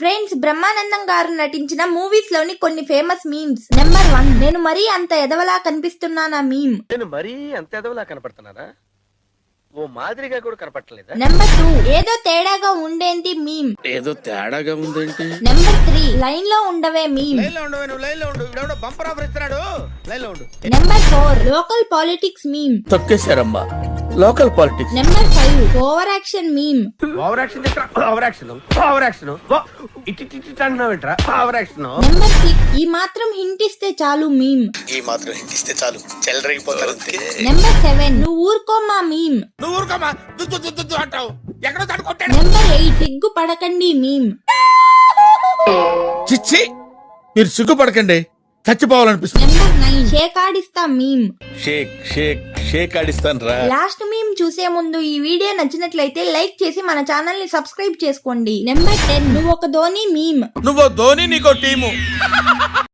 Friends Brahmanandam గారు నటించిన మూవీస్లోని కొన్ని ఫేమస్ మీమ్స్. నెంబర్ వన్ నేను మరీ అంత ఎదవలా కనిపిస్తున్నానా మీమ్? నేను మరీ అంత ఎదవలా కనపడుతున్నానా? ఓ మాదిరిగా కూడా కనపడలేదా నెంబర్ టూ ఏదో తేడాగా ఉండేంటి మీమ్. ఏదో తేడాగా ఉందేంటి? నెంబర్ త్రీ లైన్లో ఉండవే మీమ్. లైన్లో ఉండు నువ్వు లైన్లో ఉండు. ఇవిడెవడో బంపర్ ఆఫర్ ఇస్తున్నాడు. లైన్లో ఉండు. Number four local politics meme. తొక్కేశారమ్మా. Local politics number five over action meme over action over action over action ఇటు ఇటు ఇటు అంటున్నావు ఏంట్రా? ఓవర్ యాక్షన్ నెంబర్ సిక్స్ ఈ మాత్రం హింట్ ఇస్తే చాలు మీమ్ ఈ మాత్రం హింట్ ఇస్తే చాలు. చెల్లరగిపోతారు అంతే. నెంబర్ సెవెన్ నువ్వు ఊరుకోమా మీమ్ నువ్వు ఊరుకోమా దుద్దు దుద్దు దుద్దు అంటావు. ఎక్కడో తను కొట్టాడు. నెంబర్ ఎయిట్ సిగ్గు పడకండి మీమ్ చిచ్చి మీరు సిగ్గుపడకండి. చచ్చిపోవాలనిపిస్తుంది. నెంబర్ నైన్ షేక్ ఆడిస్తా మీమ్ షేక్ షేక్ షేక్ ఆడిస్తాను రా. లాస్ట్ మీమ్ చూసే ముందు ఈ వీడియో నచ్చినట్లయితే లైక్ చేసి మన ఛానల్ని సబ్స్క్రైబ్ చేసుకోండి. నెంబర్ టెన్ నువ్వు ఒక ధోని మీమ్ నువ్వు ధోని నీకో టీము.